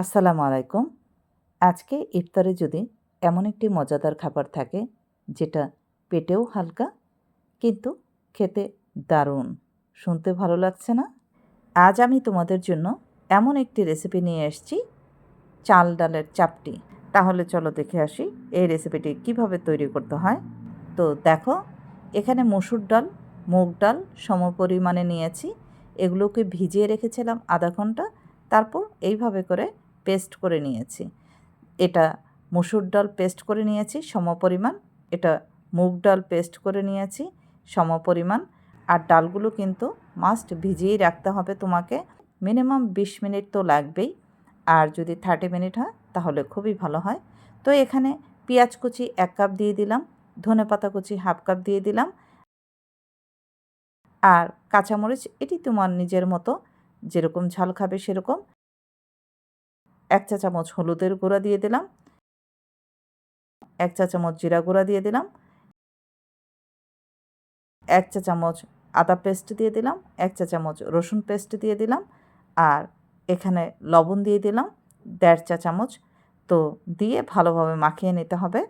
আসসালামু আলাইকুম। আজকে ইফতারে যদি এমন একটি মজাদার খাবার থাকে, যেটা পেটেও হালকা, কিন্তু খেতে দারুণ, শুনতে ভালো লাগছে না? আজ আমি তোমাদের জন্য এমন একটি রেসিপি নিয়ে এসেছি, চাল ডালের চাপটি। তাহলে চলো দেখে আসি এই রেসিপিটি কীভাবে তৈরি করতে হয়। তো দেখো, এখানে মসুর ডাল, মুগ ডাল সম পরিমাণে নিয়েছি। এগুলোকে ভিজিয়ে রেখেছিলাম আধা ঘণ্টা। তারপর এইভাবে করে পেস্ট করে নিয়েছি। এটা মুসুর ডাল পেস্ট করে নিয়েছি সম পরিমাণ এটা মুগ ডাল পেস্ট করে নিয়েছি সম পরিমাণ আর ডালগুলো কিন্তু মাস্ট ভিজিয়েই রাখতে হবে তোমাকে। মিনিমাম বিশ মিনিট তো লাগবেই। আর যদি থার্টি মিনিট হয়, তাহলে খুবই ভালো হয়। তো এখানে পেঁয়াজ কুচি এক কাপ দিয়ে দিলাম, ধনে পাতা কুচি হাফ কাপ দিয়ে দিলাম। আর কাঁচামরিচ, এটি তোমার নিজের মতো, যেরকম ঝাল খাবে সেরকম। এক চা চামচ হলুদের গুঁড়া দিয়ে দিলাম। এক চা চামচ জিরা গুঁড়া দিয়ে দিলাম। এক চা চামচ আদা পেস্ট দিয়ে দিলাম। এক চা চামচ রসুন পেস্ট দিয়ে দিলাম। আর এখানে লবণ দিয়ে দিলাম। দেড় চা চামচ। তো দিয়ে ভালোভাবে মাখিয়ে নিতে হবে।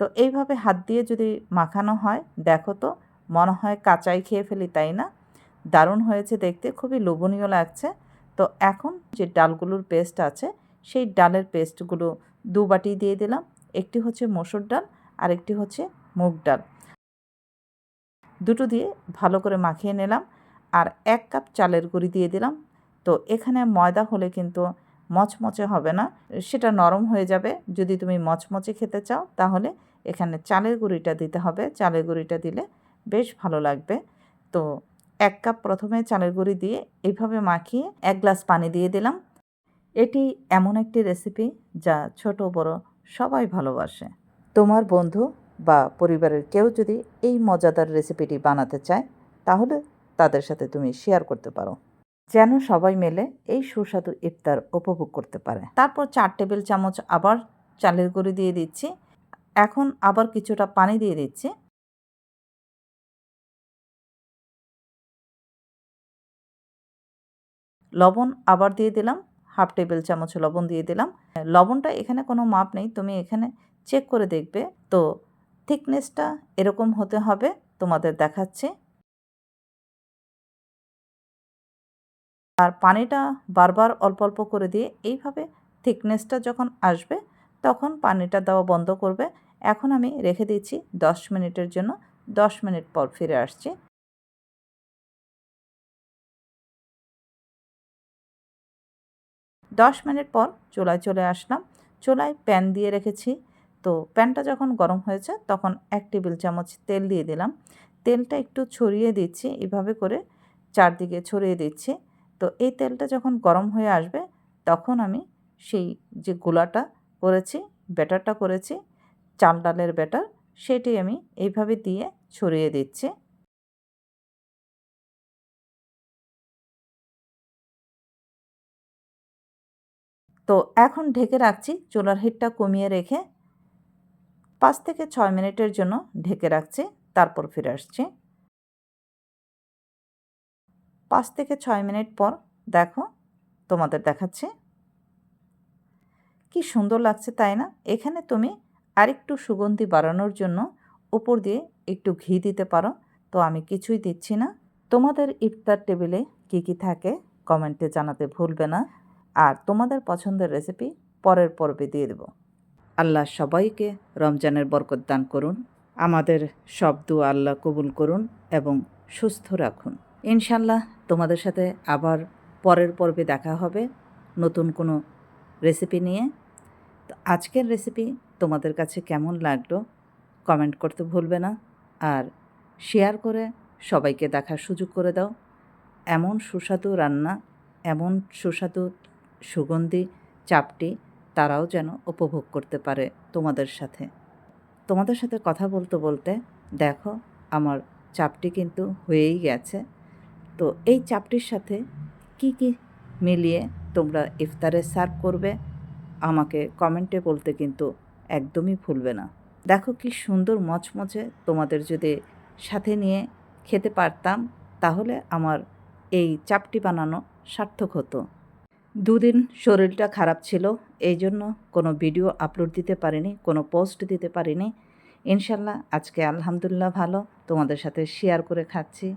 তো এইভাবে হাত দিয়ে যদি মাখানো হয়, দেখো তো, মনে হয় কাঁচাই খেয়ে ফেলি, তাই না? দারুণ হয়েছে দেখতে, খুবই লোভনীয় লাগছে। তো এখন যে ডালগুলোর পেস্ট আছে, সেই ডালের পেস্টগুলো দু বাটি দিয়ে দিলাম। একটি হচ্ছে মসুর ডাল আর একটি হচ্ছে মুগ ডাল। দুটো দিয়ে ভালো করে মাখিয়ে নিলাম। আর এক কাপ চালের গুঁড়ি দিয়ে দিলাম। তো এখানে ময়দা হলে কিন্তু মচমচে হবে না। সেটা নরম হয়ে যাবে। যদি তুমি মচমচে খেতে চাও, তাহলে এখানে চালের গুঁড়িটা দিতে হবে। চালের গুঁড়িটা দিলে বেশ ভালো লাগবে। তো এক কাপ প্রথমে চালের গুঁড়ি দিয়ে এইভাবে মাখিয়ে এক গ্লাস পানি দিয়ে দিলাম। এটি এমন একটি রেসিপি যা ছোট, বড় সবাই ভালোবাসে। তোমার বন্ধু বা পরিবারের কেউ যদি এই মজাদার রেসিপিটি বানাতে চায়, তাহলে তাদের সাথে তুমি শেয়ার করতে পারো। যেন সবাই মিলে এই সুস্বাদু ইফতার উপভোগ করতে পারে। তারপর চার টেবিল চামচ আবার চালের গুঁড়ি দিয়ে দিচ্ছি। এখন আবার কিছুটা পানি দিয়ে দিচ্ছি। লবণ আবার দিয়ে দিলাম। হাফ টেবিল চামচ লবণ দিয়ে দিলাম। লবণটা এখানে কোনো মাপ নেই। তুমি এখানে চেক করে দেখবে। তো থিকনেসটা এরকম হতে হবে। তোমাদের দেখাচ্ছে। আর পানিটা বারবার অল্প অল্প করে দিয়ে এইভাবে থিকনেসটা যখন আসবে, তখন পানিটা দেওয়া বন্ধ করবে। এখন আমি রেখে দিচ্ছি দশ মিনিটের জন্য। দশ মিনিট পর ফিরে আসছি। দশ মিনিট পর চুলায় চলে আসলাম। চুলায় প্যান দিয়ে রেখেছি। তো প্যানটা যখন গরম হয়েছে, তখন এক টেবিল চামচ তেল দিয়ে দিলাম। তেলটা একটু ছড়িয়ে দিচ্ছি। এভাবে করে চারদিকে ছড়িয়ে দিচ্ছি। তো এই তেলটা যখন গরম হয়ে আসবে, তখন আমি সেই যে গোলাটা করেছি, ব্যাটারটা করেছি, চাল ডালের ব্যাটার, সেটি আমি এইভাবে দিয়ে ছড়িয়ে দিচ্ছি। তো এখন ঢেকে রাখছি, চুলার হিটটা কমিয়ে রেখে পাঁচ থেকে ছয় মিনিটের জন্য ঢেকে রাখছি, তারপর ফিরে আসছি। পাঁচ থেকে ছয় মিনিট পর দেখো তোমাদের দেখাচ্ছি। কি সুন্দর লাগছে তাই না? এখানে তুমি আরেকটু সুগন্ধি বাড়ানোর জন্য উপর দিয়ে একটু ঘি দিতে পারো। তো আমি কিছুই দিচ্ছি না। তোমাদের ইফতার টেবিলে কি কি থাকে কমেন্টে জানাতে ভুলবে না। আর তোমাদের পছন্দের রেসিপি পরের পর্বে দিয়ে দেব। আল্লাহ সবাইকে রমজানের বরকত দান করুন। আমাদের সব দু আল্লাহ কবুল করুন এবং সুস্থ রাখুন। ইনশাল্লাহ তোমাদের সাথে আবার পরের পর্বে দেখা হবে নতুন কোনো রেসিপি নিয়ে। তো আজকের রেসিপি তোমাদের কাছে কেমন লাগল কমেন্ট করতে ভুলবে না আর শেয়ার করে সবাইকে দেখার সুযোগ করে দাও। এমন সুস্বাদু রান্না, এমন সুস্বাদু সুগন্ধি, চাপটি তারাও যেন উপভোগ করতে পারে তোমাদের সাথে। তোমাদের সাথে কথা বলতে বলতে দেখো আমার চাপটি কিন্তু হয়েই গেছে। তো এই চাপটির সাথে কি কি মিলিয়ে তোমরা ইফতারে সার্ভ করবে? আমাকে কমেন্টে বলতে কিন্তু একদমই ভুলবে না। দেখো কি সুন্দর মচমচে তোমাদের যদি সাথে নিয়ে খেতে পারতাম, তাহলে আমার এই চাপটি বানানো সার্থক হতো। দুদিন শরীরটা খারাপ ছিল, এই জন্য কোনো ভিডিও আপলোড দিতে পারিনি, কোনো পোস্ট দিতে পারিনি। ইনশাল্লাহ আজকে আলহামদুলিল্লাহ ভালো, তোমাদের সাথে শেয়ার করে খাচ্ছি।